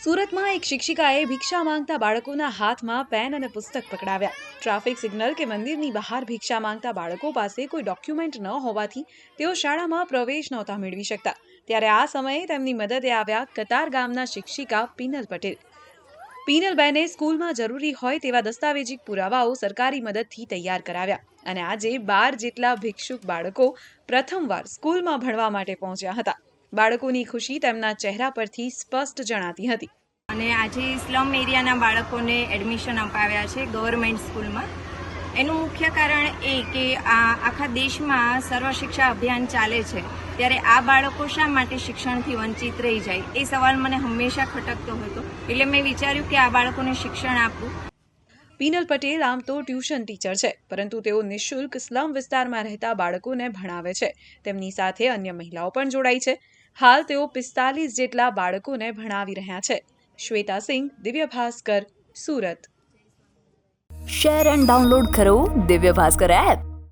સુરતમાં એક શિક્ષિકાએ ભિક્ષા માંગતા બાળકોના હાથમાં પેન અને પુસ્તક પકડાવ્યા. ટ્રાફિક સિગ્નલ કે મંદિરની બહાર ભિક્ષા માંગતા બાળકો પાસે કોઈ ડોક્યુમેન્ટ ન હોવાથી તેઓ શાળામાં પ્રવેશ નહોતા મેળવી શકતા. ત્યારે આ સમયે તેમની મદદે આવ્યા કતાર ગામના શિક્ષિકા પીનલ પટેલ. પીનલબેને સ્કૂલમાં જરૂરી હોય તેવા દસ્તાવેજી પુરાવાઓ સરકારી મદદથી તૈયાર કરાવ્યા અને આજે બાર જેટલા ભિક્ષુક બાળકો પ્રથમવાર સ્કૂલમાં ભણવા માટે પહોંચ્યા હતા. બાળકોની ખુશી તેમના ચહેરા પરથી સ્પષ્ટ જણાતી હતી. અને આજે સ્લમ એરિયાના બાળકોને એડમિશન અપાવ્યા છે ગવર્મેન્ટ સ્કૂલમાં. એનું મુખ્ય કારણ એ કે આ આખા દેશમાં સર્વ શિક્ષા અભિયાન ચાલે છે. ત્યારે આ બાળકો શા માટે શિક્ષણથી વંચિત રહી જાય? એ સવાલ મને હંમેશા ખટકતો હતો. એટલે મેં વિચાર્યું કે આ બાળકોને શિક્ષણ આપવું. પીનલ પટેલ આમ તો ટ્યુશન ટીચર છે પરંતુ તેઓ નિઃશુલ્ક સ્લમ વિસ્તારમાં રહેતા બાળકોને ભણાવે છે. તેમની સાથે અન્ય મહિલાઓ પણ જોડાઈ છે. હાલ તેઓ પિસ્તાલીસ જેટલા બાળકોને ભણાવી રહ્યા છે. Shweta Singh, Divya Bhaskar, Surat. Share and download કરો દિવ્ય ભાસ્કર એપ